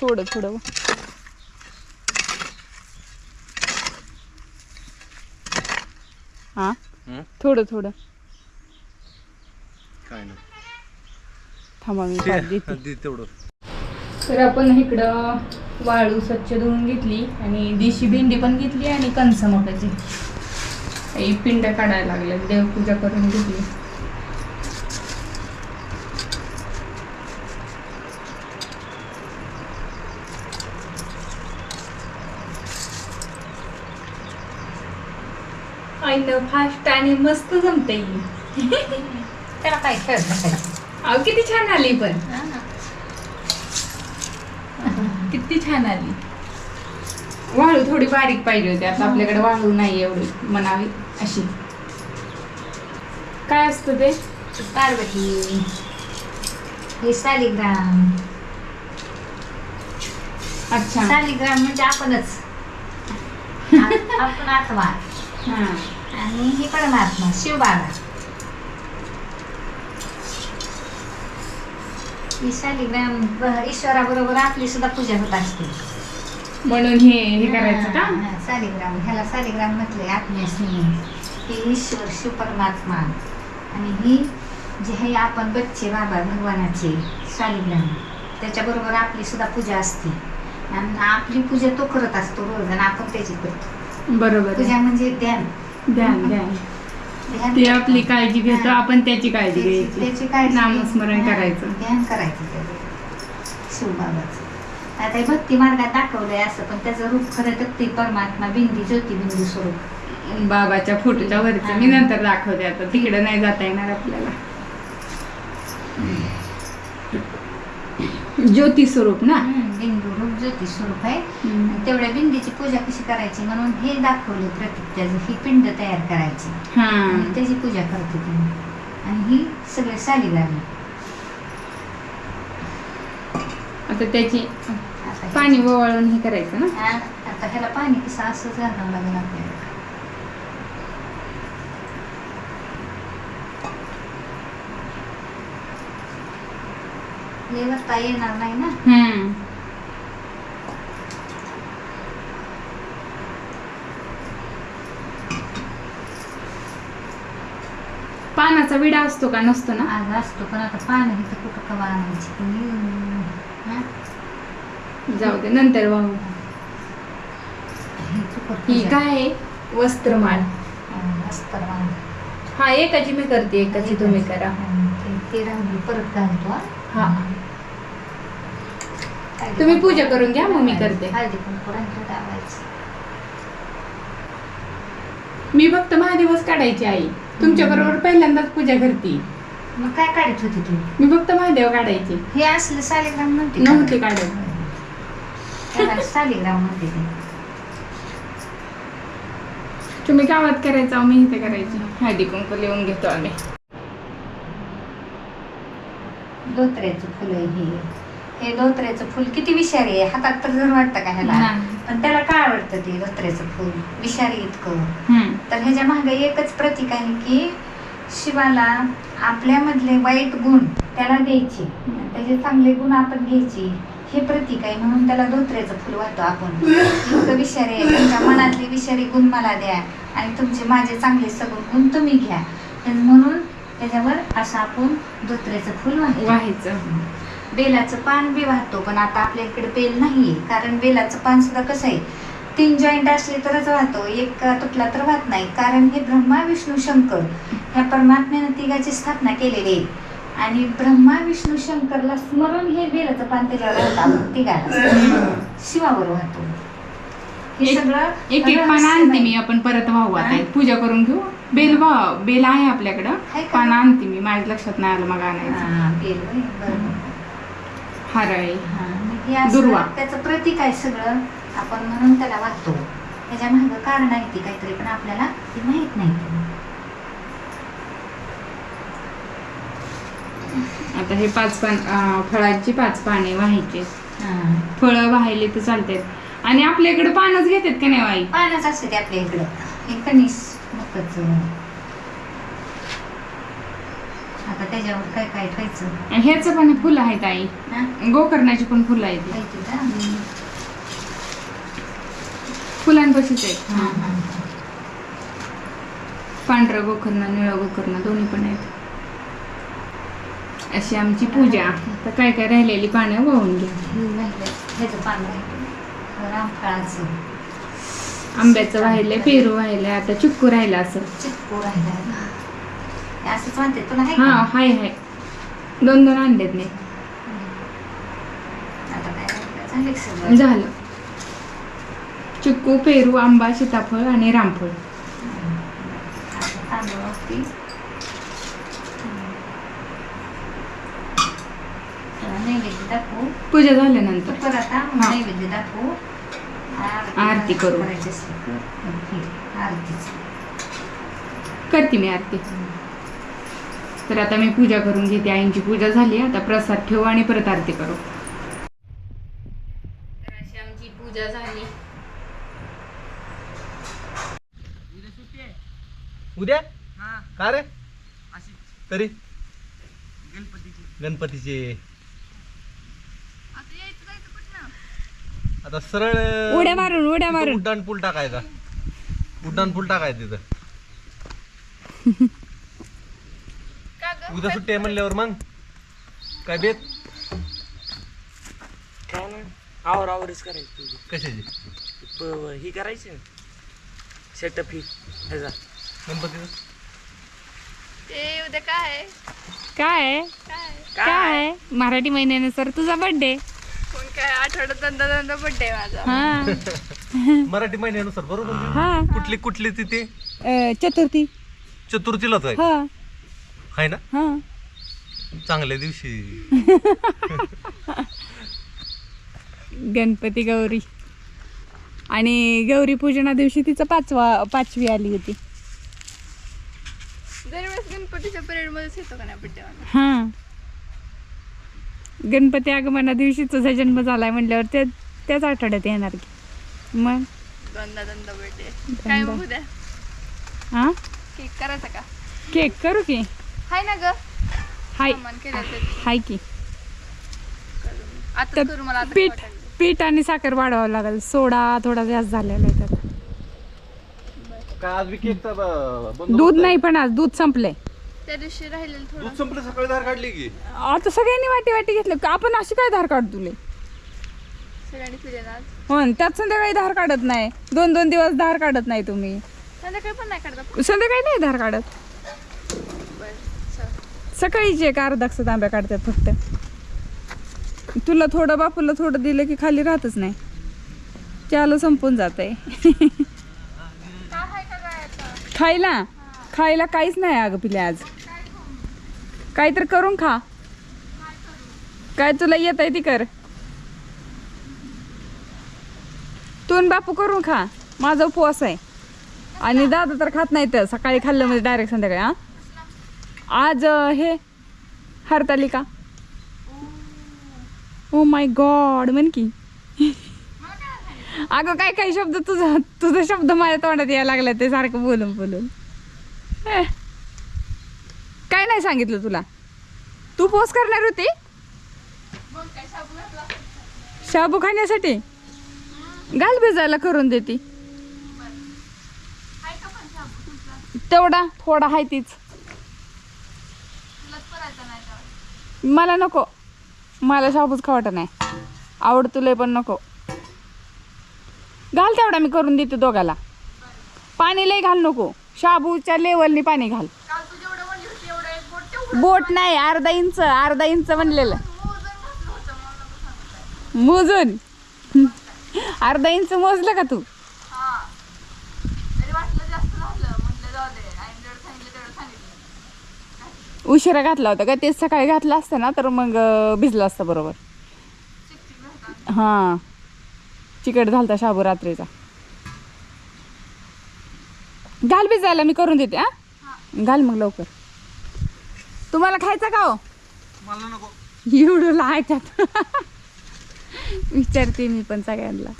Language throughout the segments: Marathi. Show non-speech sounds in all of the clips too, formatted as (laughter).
थोडं थोडं. हा? थोडं थोडं. काय नाही. थांबा मी पाठ देते. दे तेवढं. तर आपण इकडं वाळू स्वच्छ धुवून घेतली आणि देशी भेंडी पण घेतली आणि कणस मकाची. पिंड काढायला लागल्या देवपूजा करून घेतली. आईनं फास्ट आणि मस्त जमते त्याला काय बसायचं अहो किती छान आली पण. किती छान आली. वाळू थोडी बारीक पाहिजे होती आता आपल्याकडे वाळू नाही एवढी म्हणावी अशी. काय असतं ते? पार्वती. हे सालिग्राम. अच्छा. सालिग्राम म्हणजे आपणच. (laughs) आपण हा. आणि हे परमात्मा शिवबाबा सालिग्राम ब- ईश्वराबरोबर आपली सुद्धा पूजा होत असते. म्हणून हे करायचं का? सालिग्राम. ह्याला सालिग्राम म्हटले आत्म्यासनी हे ईश्वर शिव परमात्मा आणि ही जे हे आपण बच्चे बाबा भगवानाचे सालिग्राम. त्याच्याबरोबर आपली सुद्धा पूजा असते. आणि आपली पूजा तो करत असतो रोज आणि आपण त्याची करतो. बरोबर पूजा. म्हणजे ध्यान. ध्यान ध्यान ध्यान ती आपली काळजी घेतो हा. आपण त्याची काळजी त्याची- घ्यायची. त्याची काळजी नामस्मरण हा, करायचं. ध्यान करायचं त्याचं. शिवबाबाचं आता हे भक्ती मार्गात दाखवलंय असं पण त्याचं रूप खरं तर ते परमात्मा बिंदी ज्योती बिंदू स्वरूप. बाबाच्या फोटोच्या वरचं. मी नंतर दाखवते आता. तिकडे नाही जाता येणार आपल्याला. ज्योती स्वरूप ना बिंदू रूप ज्योती स्वरूप आहे तेवढ्या बिंदीची पूजा कशी करायची म्हणून हे दाखवले प्रतीक त्याचं ही पिंड तयार करायची. हा. आणि त्याची पूजा करते तुम्ही आणि ही सगळे आता त्याची आता हे- पाणी वळून हे करायचं ना? आता ह्याला पाणी कसं असं घालावं लागेल. आपल्याला लेवता येणार नाही ना. हम्म. पानाचा विडा असतो का? नसतो ना? आज असतो पण आता पाणी इथं कुठं कवा आणायची पण येऊन, हा? जाऊ दे नंतर वाहू हे ही पूजा. काय आहे? वस्त्रमाळ. हा, अस्तर बांध. हा एकाची मी करते एकाची तुम्ही करा. हा, ते- ते राहिली परत घालतो हा. हा. तुम्ही पूजा करून घ्या, मग मी करते. हळदी कुंकू रांगोळी लावायची. मी फक्त महादिवस काढायची आई. तुमच्या बरोबर पहिल्यांदाच पूजा करते. मग काय काढत होती तू मी फक्त महादेव काढायची. हे असलं सालिग्राम म्हणते नव्हते काढत. त्याला सालिग्राम म्हणते ते. तुम्ही गावात करायचं मी इथे करायची. हळदी कुंकू लिहून घेतो आम्ही. धोत्र्याचं फुल आहे हे. हे धोत्र्याचं फुल किती विषारी आहे. हातात तर जर वाटतं का ह्याला. पण त्याला काय आवडतं ते धोत्र्याचं फुल? विषारी इतकं. तर ह्याच्या मागे एकच प्रतीक आहे की शिवाला आपल्यामधले वाईट गुण त्याला द्यायचे. त्याचे चांगले गुण आपण घ्यायचे. हे प्रतीक आहे म्हणून त्याला धोत्र्याचं फुल वाहतो आपण. इतकं विषारी आहे. तुमच्या मनातले विषारी गुण मला द्या आणि तुमचे माझे चांगले सगळे गुण तुम्ही घ्या. म्हणून त्याच्यावर असं आपण धोत्र्याचं फुल व्हायचं. बेलाचं पान बी वाहतो पण आता आपल्या इकडे बेल नाहीये कारण बेलाचं पान सुद्धा कसं आहे तीन जॉईंट असले तरच वाहतो एक तुटला तर वाहत नाही कारण हे ब्रह्मा विष्णू शंकर ह्या परमात्म्यानं तिघाची स्थापना केलेली आहे आणि ब्रह्मा विष्णू शंकरला स्मरून हे बेलाचं पान त्याच्यावर आपण तिघाला शिवावर वाहतो हे एक- सगळं एक एक पान. आणते मी आपण परत वाहू आता हा? पूजा करून घेऊ बेल वाह बेल आहे आपल्याकडं? पान आणते मी माझ्या लक्षात नाही आलं मग आणायचं बेल होय, बरोबर. हार आहे हा, मग हे असं दुर्वा. त्याचं प्रतीक आहे सगळं. आपण म्हणून त्याला वागतो. त्याच्या मागं कारण आहे ती काहीतरी पण आपल्याला ती माहीत नाही. आता हे पाच पान फळांची पाच पाने व्हायची. फळं वाहिले तर चालतात आणि आपल्या इकडे पानच घेतात का नाही वाई पानच असते आपल्या इकडं. हे कणीस मकच आता त्याच्यावर काय काय खायचं आणि ह्याचं पण फुलं आहेत आई. हा? गोकर्णाची पण फुलं आहेत. खायचं का फुलांपाशीच आहेत. हा, हा. पांढरं गोकर्ण निळं गोकर्ण दोन्ही पण आहेत. अशी आमची पूजा. तर काय काय राहिलेली पानं वाहून घ्या हे राहिलं. ह्याचं पान राहिलं. रामफळाचं. आंब्याचं वाहिलंय पेरू वाहिलंय आता चिक्कू राहिलं असं. चिक्कू राहिला. असंच म्हणते तुला आहे हा? हाय हाय दोन दोन आणलेत नाही आता काय? झालं की सगळं? झालं चिक्कू पेरू आंबा सीताफळ आणि रामफळ आता तांदूळ नैवेद्य दाखवू पूजा झाल्यानंतर आता मग हा. नैवेद्य दाखवू आरती करू. करायची असली तर हे, आरतीचं. करते मी आरती तर आता मी पूजा करून घेते आईंची पूजा झाली आता प्रसाद ठेवू आणि परत आरती करू. तर अशी आमची पूजा झाली. उद्या? का रे? तरी? गणपतीचे. आता सरळ उड्या मारून उड्या मारून. उड्डाण पूल टाकायचा. उड्डाण पूल टाकायचा तिथं. (laughs) उद्या सुट्टी आहे म्हणल्यावर मग? काय बेत? काय ना आवर आवरच करायची तुझी. कशाची? प- ही करायची सेटअप ही. ह्याचा गणपतीचं? ते उद्या काय काय? काय? मराठी महिन्यानुसार तुझा बर्थडे काय आठवड्यात दोनदा बड्डे माझा. हा. (laughs) मराठी महिन्यानुसार बरोबर? ना? हा. कुठली कुठली ती ते? अ, चतुर्थी. चतुर्थीलाच आहे. हा. आहे ना? हा. चांगल्या दिवशी. (laughs) गणपती गौरी. आणि गौरी पूजना दिवशी तिचं पाचवा पाचवी आली होती. दरवेळेस गणपतीच्या पिरियड मध्येच येतो का नाही बड्डे माझा हा. गणपती आगमना दिवशी तुझा जन्म झालाय म्हटल्यावर ते त्याच आठवड्यात येणार की. मग? दोनदा दोनदा बड्डे काय मग उद्या? हा केक करायचा का? केक करू की. हाय ना ग. हाय. सामान केलं ते हाय की. आता तर करू मला आता पीठ वाटायला. पीठ आणि साखर वाढवावं लागेल. सोडा थोडा जास्त झालेला आहे त्यात. काय आज विकेटचा बंदोबस्त दूध? नाही पण आज दूध संपलंय. त्या दिवशी राहिलेलं थोडं. दूध संपलं सकाळी धार काढली की? आता सगळ्यांनी वाटी वाटी घेतलं. आपण अशी काय धार काढ तुले? सगळ्यांनी पिले ना आज? हो आणि त्यात संध्याकाळी धार काढत नाही. दोन दोन दिवस धार काढत नाही तुम्ही. संध्याकाळी पण नाही काढता. संध्याकाळी नाही धार काढत. सकाळी जे एक अर्धा तांब्या काढतात फक्त. तुला थोडं बापूला थोडं दिलं की खाली राहतच नाही. त्याला संपून जात आहे खायला? खायला काहीच नाही अगं पिल्या आज. काहीतर करून खा. काय तुला येत आहे ती कर. तून बापू करून खा. माझा उपवास आहे. आणि दादा तर खात नाही तर सकाळी खाल्लं म्हणजे डायरेक्ट संध्याकाळी हा? आज हे हरतालिका. ओ माय गॉड म्हण की. (laughs) अगं काय काही शब्द तुझा तुझा शब्द माझ्या तोंडात यायला लागला ते सारखं बोलून बोलून. काय नाही सांगितलं तुला? तू पोस्ट करणार होती? शाबू खाण्यासाठी? घाल भिजायला करून देती. तेवढा थोडा आहे तीच. मला नको. मला शाबूच खावट नाही. आवड तुला पण नको. घाल तेवढा मी करून देते दोघाला. पाणी लय घाल नको. शाबूच्या लेवलनी पाणी घाल. बोट नाही अर्धा इंच अर्धा इंच म्हणलेलं. मोजून. अर्धा इंच मोजलं का तू हा तरी वाटलं जास्त झालं म्हटलं जाऊ दे आईने जेवढं सांगितलं तेवढं सांगितलं उशिरा घातला होता का? तेच सकाळी घातला असतं ना तर मग भिजलं असतं बरोबर. हां. चिकट झालता शाबू रात्रीचा. घाल भिजायला मी करून देते हा? घाल मग लवकर. तुम्हाला खायचं का हो? मला नको. एवढं लायच्यात विचारते मी पण सगळ्यांना.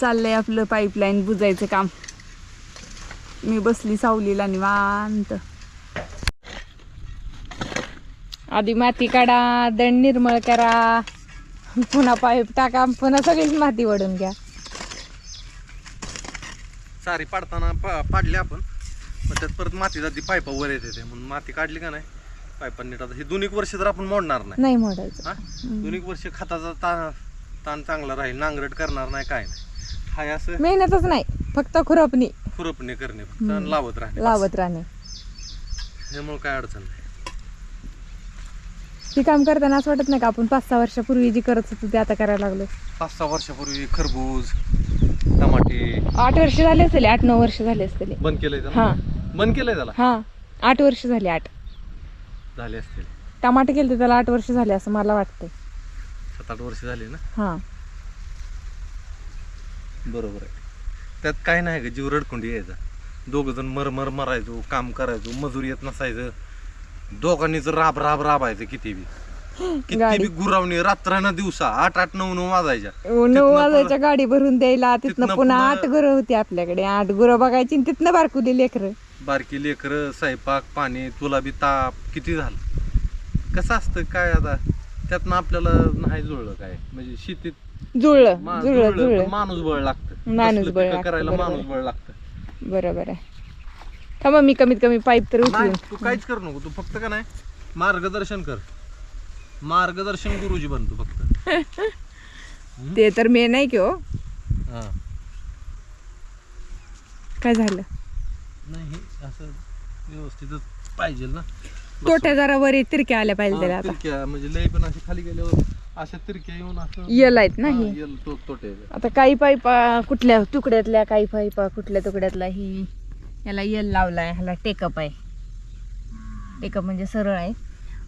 चाललंय आपलं पाईपलाईन बुजायचं काम. मी बसली सावलीला निवांत. आधी माती काढा दंड निर्मळ करा. पुन्हा पाईप टाका पुन्हा सगळीच माती वडून घ्या. सारी पाडताना पा- पाडली आपण. पण त्यात परत माती जाती पायपा वर येते ते. म्हणून माती काढली का नाही? पायपा नीट आता हे दोन एक वर्ष तर आपण मोडणार नाही. नाही मोडायचं. हा? दोन एक वर्ष खताचा ताण ताण चांगला राहील. नांगरट करणार नाही काय नाही. हाय असं? मेहनतच नाही. फक्त खुरपणी. खुरपणे करणे फक्त आणि लावत राहणे. लावत राहणे. त्यामुळे काय अडचण नाही. हे काम करताना असं वाटत नाही का आपण पाच सहा वर्षापूर्वी जी करत होतो ते आता करायला लागलो? पाच सहा वर्षापूर्वी खरबूज टमाटे. आठ वर्ष झाले असतील आठ नऊ वर्ष झाले असतील. बंद केलंय हा. बंद केलंय त्याला? हा आठ वर्ष झाले आठ. झाले असतील. टमाटे केले त्याला आठ वर्ष झाले असं मला वाटतंय. सात आठ वर्ष झाली ना? हा. बरोबर आहे. त्यात काय नाही का जीव रडकुंडी यायचा. दोघ जण मरमर मरायचो काम करायचो मजूर येत नसायचं. दोघांनीच राब राब राबायचं किती बी. किती गाडी. बी गुरावणी रात्र दिवसा आठ आठ नऊ नऊ वाजायच्या. नऊ वाजायच्या गाडी भरून द्यायला तिथनं तिथनं पुन्हा पुन्हा- आठ गुरं होती आपल्याकडे. आठ गुरं बघायची आणि तिथनं बारकुली लेकरं. बारकी लेकरं स्वयंपाक पाणी तुला बी ताप किती झालं? कसं असतं काय आता? त्यातनं आपल्याला नाही जुळलं काय? म्हणजे शेतीत जुळलं मा- जुळलं जुळलं, पण जुळलं. माणूस बळ लागतं. माणूस कसलं बळ पिकं लागतं, करायला बरोबर माणूस. बळ लागतं. बरोबर आहे. थांबा मी कमीत कमी पाईप तर नाही उचलून तू काहीच करू नको तू फक्त का नाही मार्गदर्शन कर. मार्गदर्शन गुरुजी बन तू फक्त. (laughs) ते तर मी नाही की हो. हा. काय झालं? नाही हे असं व्यवस्थितच पाहिजे ना. तोट्या जरा वर तिरक्या आल्या पाहिजे त्याला हा, आता. तिरक्या म्हणजे लय पण अशी खाली गेल्यावर अशा तिरक्या येऊन असं यल आहेत ना हा, ही यल तो तोटे. आता काही पाईपा कुठल्या तुकड्यातल्या काही पाईपा कुठल्या तुकड्यातला ही. याला यल लावलाय ह्याला टेकअप आहे. टेकअप म्हणजे सरळ आहे.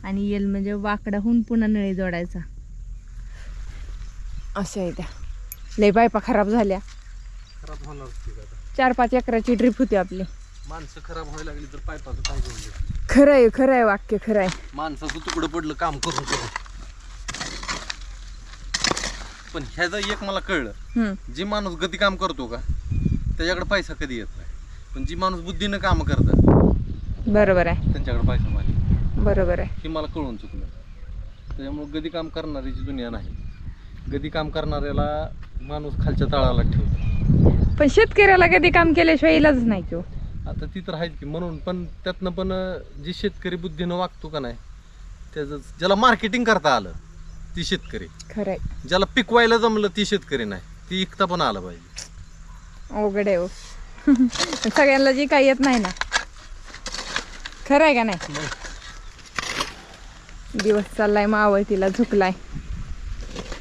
आणि यल म्हणजे वाकडा होऊन पुन्हा नळी जोडायचा. अशा आहे त्या. लय पाईपा खराब झाल्या. खराब होणार आता चार पाच एकराची ट्रिप होती आपली. माणसं खराब व्हायला लागली तर पायपाचं काय खरं आहे खरं आहे वाक्य खरं आहे. माणसाचं तुकडं पडलं काम करून करून. पण ह्याचं एक मला कळलं. हम्म. जी माणूस गती काम करतो का त्याच्याकडे पैसा कधी येत पण जी माणूस बुद्धीनं काम करतात बरोबर आहे. त्यांच्याकडे पैसा मागे बरोबर आहे. हे मला कळून चुकलं. त्याच्यामुळे गदी काम करणारीची दुनिया नाही. गदी काम करणाऱ्याला माणूस खालच्या तळाला ठेवतो. पण शेतकऱ्याला कधी काम केल्याशिवाय इलाज नाही किंवा आता ती तर आहेच की म्हणून पण त्यातनं पण अं, जी शेतकरी बुद्धीनं वागतो का नाही त्याचं ज्याला मार्केटिंग करता आलं ती शेतकरी. खरं आहे ज्याला पिकवायला जमलं ती शेतकरी नाही. ती इकता पण आलं पाहिजे. अवघड आहे हो. (laughs) सगळ्यांना जी काही येत नाही ना. खरं आहे का नाही? दिवस चाललाय मावळतीला झुकलाय.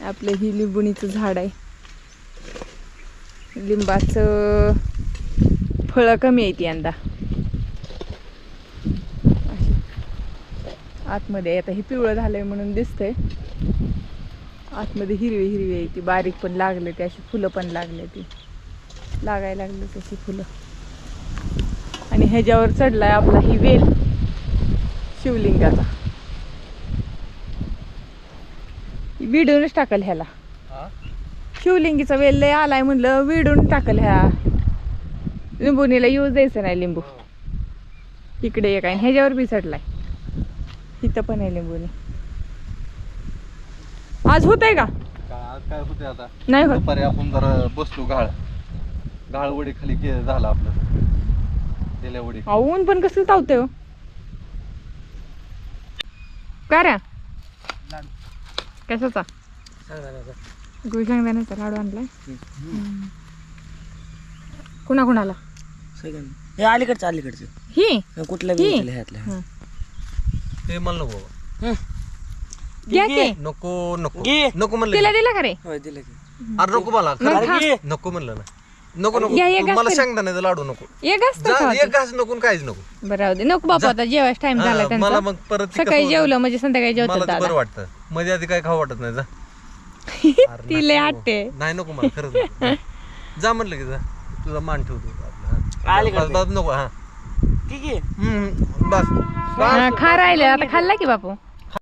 आपलं ही लिंबुणीचं झाड आहे. लिंबाचं फळं कमी आहेत यंदा. आतमध्ये आता हे पिवळं झालंय म्हणून दिसतंय. आतमध्ये हिरवी हिरवी आहे ती. बारीक पण लागले ती अशी फुलं पण लागले ती. लागायला लागली तशी फुलं. आणि ह्याच्यावर चढलाय आपला ही वेल शिवलिंगाचा. विडूनच टाकल ह्याला. शिवलिंगीचा वेल लय आलाय म्हणलं विडून टाकल ह्या. लिंबुनीला यूज द्यायचं नाही लिंबू. इकडे एक आहे आणि ह्याच्यावर बी चढलाय. इथं पण आहे लिंबुनी. आज होत आहे का काय आज काय होते आता? नाही होत. आपण जरा बसतो गाळ. गाळ वडी खाली गे- झालं आपलं. गेल्या वडी. अहो, ऊन पण कसं तावतंय हो? काय रे? कशाचा? गुळ शेंगदाण्याचा लाडू आणलाय. कुणा कुणाला? सगळं हे अलीकडचं अलीकडचं. ही? हे ही? हं. ते म्हणलं नको बाबा. घ्या की. नको नको. घे. नको म्हणलं तिला दिला का रे? होय दिलं की. अरे नको मला. नको म्हणलं ना. नको नको. घ्या, एक तू घास मला तरी. शेंगदाण्याचं लाडू नको. एक असतं जा, का एक घास नको आणि काहीच नको. बरं राहू दे. नको बापा आता जेवायचा टाइम झाला हा, मला त्यांचा मग परत ते कसं सकाळी होतं? जेवलं म्हणजे संध्याकाळी मला जेवतात ते बरं दादा वाटतं. मध्ये आधी काय खाऊ वाटत नाही जा. (laughs) अरे ती लय नको. हट्टे. नाही नको मला खरंच नको. (laughs) जा. म्हणलं की जा. तुझा मान ठेवतो. हा. आली का नको हा. ठीक आहे. हम्म, बस. हा, खा राहिले. आता खाल्ला की बापू?